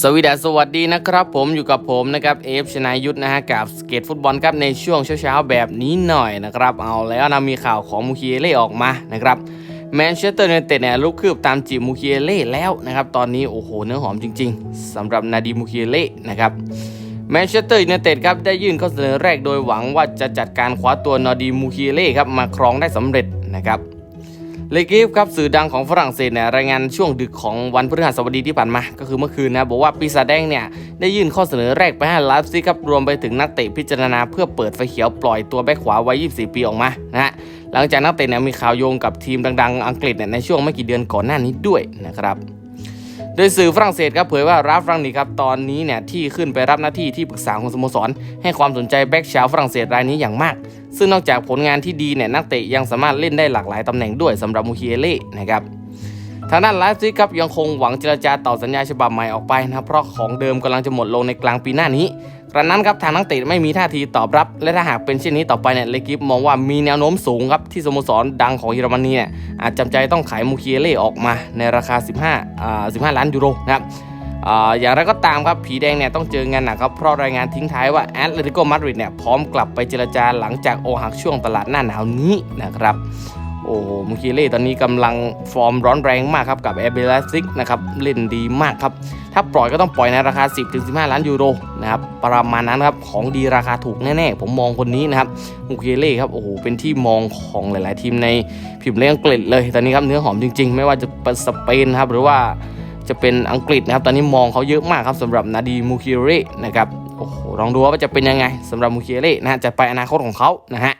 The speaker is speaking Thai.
สวีดสวัสดีนะครับผมอยู่กับผมนะครับเอฟชนายุทธนะฮะกับสเกตฟุตบอลครับในช่วงเช้าๆแบบนี้หน่อยนะครับ เอาแล้วนะมีข่าวของมูคิเอเล่ออกมานะครับแมนเชสเตอร์ยูไนเต็ดเนี่ยลุกคืบตามจีมูคิเอเล่แล้วนะครับ ตอนนี้โอ้โหเนื้อหอมจริงๆสำหรับนาดีมูคิเอเล่นะครับแมนเชสเตอร์ยูไนเต็ดครับได้ยื่นข้อเสนอแรกโดยหวังว่าจะจัดการคว้าตัวนาดีมูคิเอเล่ครับมาครองได้สำเร็จนะครับ เลกิฟครับสื่อดังของฝรั่งเศสเนี่ยรายงานช่วงดึกของวันพฤหัสบดีที่ผ่านมา ก็คือเมื่อคืนนะบอกว่าปีศาจแดงเนี่ยได้ยื่นข้อเสนอแรกไปให้ไลฟ์ซิกครับรวมไปถึงนักเตะพิจารณาเพื่อเปิดไฟเขียวปล่อยตัวแบ็คขวาวัย 24 ปีออกมานะฮะหลังจากนักเตะเนี่ยมีข่าวโยงกับทีมดังๆ อังกฤษเนี่ยในช่วงไม่กี่เดือนก่อนหน้านี้ด้วยนะครับโดยสื่อฝรั่งเศสครับเผยว่าราฟรังนิกครับตอนนี้เนี่ยที่ขึ้นไปรับหน้าที่ที่ปรึกษาของสโมสร ให้ความสนใจแบ็กชาวฝรั่งเศสรายนี้อย่างมาก ซึ่งนอกจากผลงานที่ดีเนี่ยนักเตะยังสามารถเล่นได้หลากหลายตำแหน่งด้วยสำหรับมูคิเอเล่นะครับทางด้านไลฟ์ซิกครับยังคงหวังเจรจาต่อสัญญาฉบับใหม่ออกไปนะครับเพราะของเดิมกำลังจะหมดลงในกลางปีหน้านี้กระนั้นครับทางนักเตะไม่มีท่าทีตอบรับ และถ้าหากเป็นเช่นนี้ต่อไปเนี่ยเลกิฟมองว่ามีแนวโน้มสูงครับที่สโมสรดังของเยอรมนีเนี่ยอาจจำใจต้องขายมูคิเอเล่ออกมาในราคา 15อ่า15 ล้านยูโรนะครับ ออย่างไรก็ตามครับผีแดงเนี่ยต้องเจองานหนักครับเพราะรายงานทิ้งท้ายว่าแอตเลติโกมาดริดเนี่ยพร้อมกลับไปเจรจาหลังจากโอหักช่วงตลาดหน้าหนาวนี้นะครับโอ้โหมูคิเล่ตอนนี้กำลังฟอร์มร้อนแรงมากครับกับแอเบลซิกนะครับเล่นดีมากครับ ถ้าปล่อยก็ต้องปล่อยในราคา 10-15 ล้านยูโรนะครับประมาณนั้นครับของดีราคาถูกแน่ๆ ผมมองคนนี้นะครับมูคิเล่ครับโอ้โหเป็นที่มองของหลายๆทีมในพิมพ์เลงอังกฤษเลย ตอนนี้ครับเนื้อหอมจริงๆ ไม่ว่าจะเป็นสเปนครับหรือว่า จะเป็นอังกฤษนะครับ ตอนนี้มองเขาเยอะมากครับสำหรับนาดีมูคิเร่นะครับ โอ้โห ลองดูว่าจะเป็นยังไงสำหรับมูคิเร่นะฮะจะไปอนาคตของเขานะฮะ